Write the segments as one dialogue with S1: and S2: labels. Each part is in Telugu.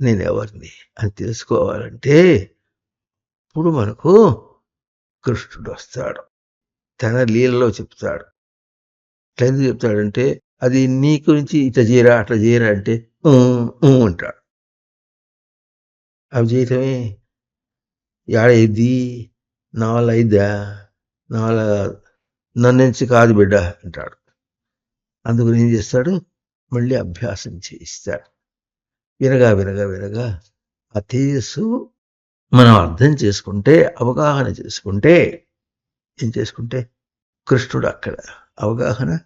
S1: నేను ఎవరిని అని తెలుసుకోవాలంటే ఇప్పుడు మనకు కృష్ణుడు వస్తాడు. తన లీలలో చెప్తాడు. ఎట్లా ఎందుకు చెప్తాడంటే అది నీ గురించి ఇట్లా చేయరా అట్లా చేయరా అంటే అంటాడు అవి చేయటమే ఏడైద్ది నా వల్ల అయిద్దా నా వల్ల నన్నుంచి కాదు బిడ్డ అంటాడు. అందుకని ఏం చేస్తాడు? మళ్ళీ అభ్యాసం చేయిస్తాడు. వినగా వినగా వినగా ఆ తేజస్సు మనం అర్థం చేసుకుంటే అవగాహన చేసుకుంటే ఏం చేసుకుంటే? కృష్ణుడు అక్కడ అవగాహన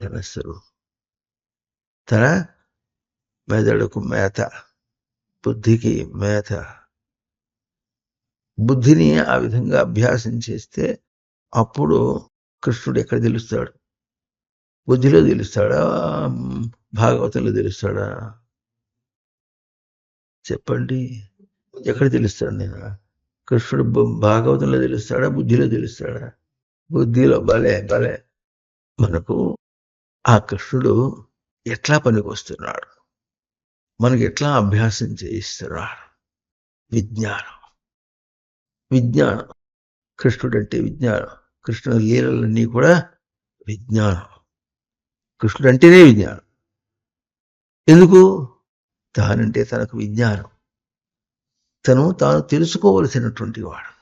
S1: తన తన మెదడుకు మేత బుద్ధికి మేత. బుద్ధిని ఆ విధంగా అభ్యాసం చేస్తే అప్పుడు కృష్ణుడు ఎక్కడ తెలుస్తాడు? బుద్ధిలో తెలుస్తాడా? భాగవతంలో తెలుస్తాడా? చెప్పండి. ఎక్కడ తెలుస్తాడు నేను? కృష్ణుడు భాగవతంలో తెలుస్తాడా? బుద్ధిలో తెలుస్తాడా? బుద్ధిలో భలే భలే. మనకు ఆ కృష్ణుడు ఎట్లా పనికొస్తున్నాడు? మనకి ఎట్లా అభ్యాసం చేయిస్తున్నాడు? విజ్ఞానం. విజ్ఞానం. కృష్ణుడు అంటే విజ్ఞానం. కృష్ణుడు లీలలన్నీ కూడా విజ్ఞానం. కృష్ణుడు అంటేనే విజ్ఞానం. ఎందుకు? తానంటే తనకు విజ్ఞానం. తను తాను తెలుసుకోవలసినటువంటి వాడు.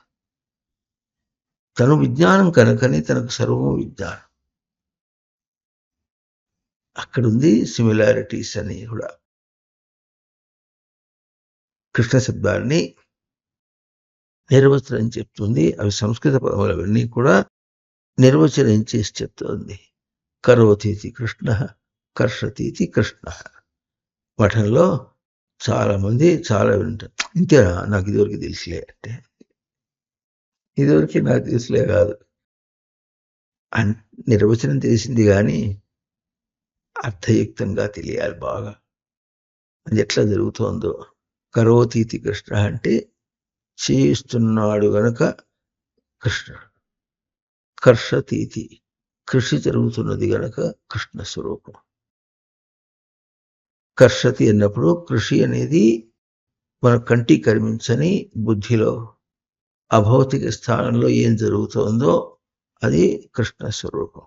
S1: తను విజ్ఞానం కనుకని తనకు సర్వం విజ్ఞానం. అక్కడుంది సిమిలారిటీస్ అని కూడా. కృష్ణ శబ్దాన్ని నిర్వచనం చెప్తుంది. అవి సంస్కృత పదములు అవన్నీ కూడా నిర్వచనం చేసి చెప్తోంది. కరోతీతి కృష్ణ కర్షతీతి కృష్ణ. మఠంలో చాలామంది చాలా వింటారు ఇంతేనా నాకు ఇదివరకు తెలుసులే అంటే. ఇదివరకు నాకు తెలుసులే కాదు. అన్ నిర్వచనం తెలిసింది కానీ అర్థయుక్తంగా తెలియాలి బాగా. అది ఎట్లా జరుగుతోందో. కరోతీతి కృష్ణ అంటే చేయిస్తున్నాడు గనక కృష్ణ. కర్షతీతి కృషి జరుగుతున్నది గనక కృష్ణ స్వరూపం. కర్షతి అన్నప్పుడు కృషి అనేది మన కంటి కనిపించని బుద్ధిలో అభౌతిక స్థానంలో ఏం జరుగుతోందో అది కృష్ణ స్వరూపం.